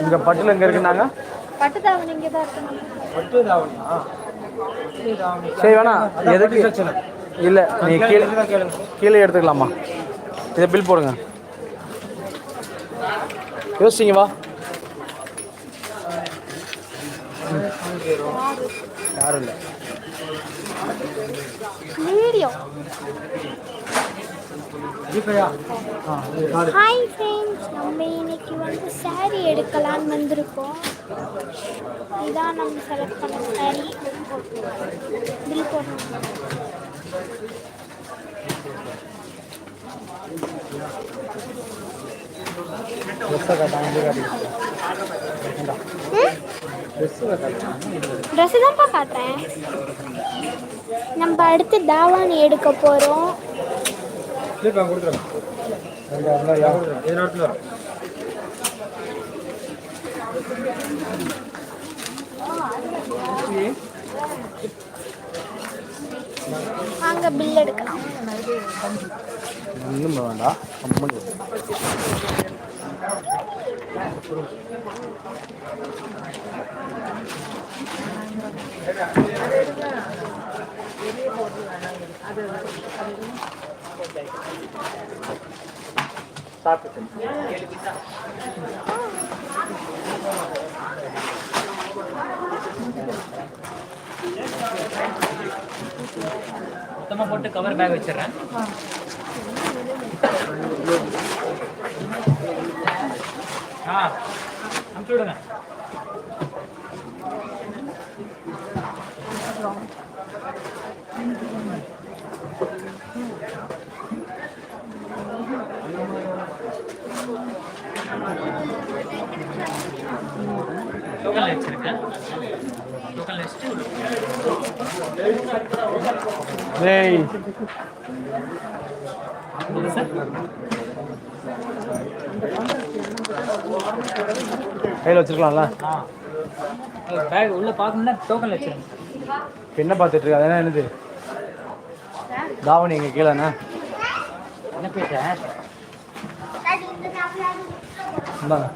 இங்க பட்டுல எங்க இருக்குனாங்க பட்டு தாவணி இங்கே தான் இருக்கு. பட்டு தாவணியா சரி வேணா எதுக்கு? பிரச்சனை. இல்ல நீ கீழே தான் கேளுங்க. கீழே எடுத்துக்கலாமா? இதை பில் போடுங்க. யோசிச்சிங்க வா. யாரும் இல்லை. வீடியோ ஹாய் ஃப்ரெண்ட்ஸ் நம்ம இன்னைக்கு வந்து saree எடுக்கலான்னு வந்திருக்கோம். இதான் நம்ம செலக்ட் பண்ண saree. பில் போடணும். ட்ரெஸ்ஸை காட்டாங்க ட்ரெஸ்ஸை தான்ப்பா காட்டுறேன். நம்ம அடுத்து தாவாணி எடுக்க போகிறோம் அங்கே பில் எடுக்கலாம். வேண்டாம். மொத்தமாக போட்டு கவர் பேக் வச்சிடறேன். ஆ அனுப்பிச்சு விடுங்க. டோக்கன் வச்சிருக்கேன் டோக்கன் வச்சுட்டு டேய் சார். கையில் வச்சிருக்கலாம்ல? பேக் உள்ள பார்க்கணும்னா டோக்கன் வச்சிருங்க. இப்ப என்ன பார்த்துட்டு இருக்க? அதெல்லாம் என்னது? தாவணி எங்க கீழேண்ணா என்ன பேசுறேன் இந்தாங்க.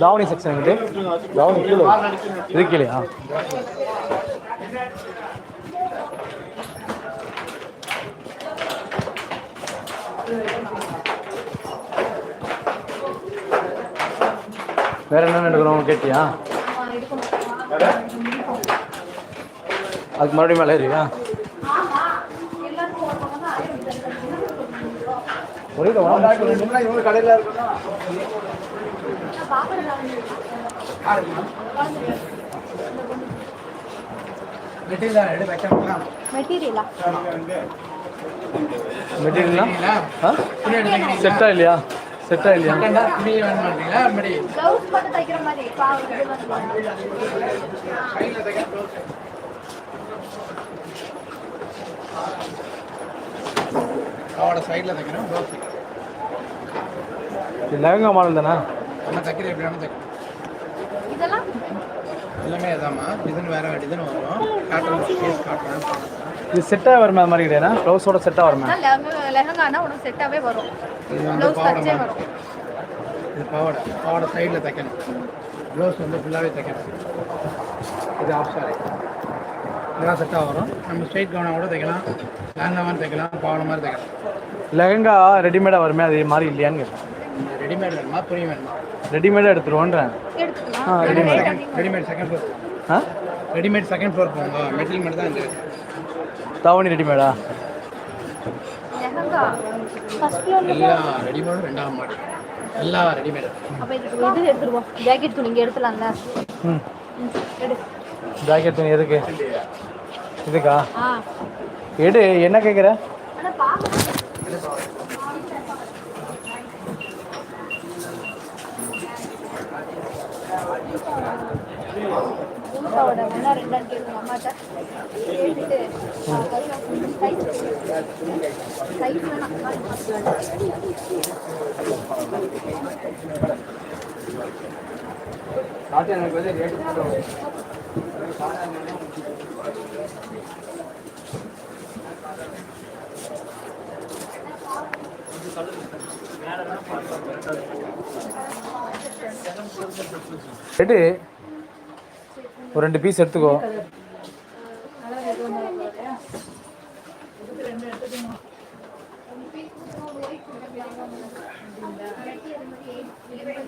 தாவணி செக்ஷன் இது தாவணி கீழே இது வேற என்ன எடுக்கணும் கேட்டியா? அதுக்கு மறுபடியும் மேலே ஏறியா? ஒரே கடையில் இருக்கணும் மெட்டீரியல் எடுத்து வைக்கலாம் மெட்டீரியலா மெட்டீரியல்னா ஆ செட்டா இல்லையா? செட்டா இல்லையா? தைக்கிற அவட சைடில் ப்ளவுஸ் இது லெஹங்கா மாடல் தானே? நம்ம தைக்கிறது எப்படி தைக்கணும் இதெல்லாம்? எல்லாமே இதாம்மா. டிசைன் வேற டிசைன் வரும். Cotton face cotton. இது செட்டாக வருமே அது மாதிரி கிடையாது ப்ளவுஸோட செட்டாக வருமே? லெஹங்கானா உனக்கு செட்டாகவே வரும். இது வந்து பாவாடை. இது பாவாடை பாவாடை சைடில் தைக்கணும். ப்ளவுஸ் வந்து ஃபுல்லாகவே தைக்கணும். இது ஆஃப் சாரி இதெல்லாம் செட்டாக வரும். நம்ம ஸ்ட்ரைட் கவுனாக கூட தைக்கலாம். லேங்கா மாதிரி தைக்கலாம் பாவாடை மாதிரி தைக்கலாம். லெஹங்கா ரெடிமேடாக வருமே? அது மாதிரி இல்லையான்னு கேட்டேன். ரெடிமேட் வேணுமா? துணி வேணுமா? ரெடிமேடாக எடுத்துருவோன்றேன் ஆ ரெடிமேட் ரெடிமேட் செகண்ட் ஃப்ளோர் ஆ? ரெடிமேட் செகண்ட் ஃப்ளோர் போங்க. மெட்டீரியல் மட்டும் தான் இந்த தாவணி ரெடிமேடா ரெடிமேடும் ரெண்டாம் மாடு எல்லா ரெடிமேடும் அப்போ இதுக்கு இது எடுத்துருவோம் ஜாக்கெட் துணி இங்கே எடுத்துலாம்ல ம் எடு ஜாக்கெட் துணி எதுக்கு இதுக்கா எடு என்ன கேட்குற ஆனால் பார்க்கலாம் பாவாடை ஒன்றா ரெண்டான்னு கேட்குங்க அம்மாட்ட கேட்டுட்டு சைஸ் எனக்கு வந்து ரேட்டு ஒரு ரெண்டு பீஸ் எடுத்துக்கோ.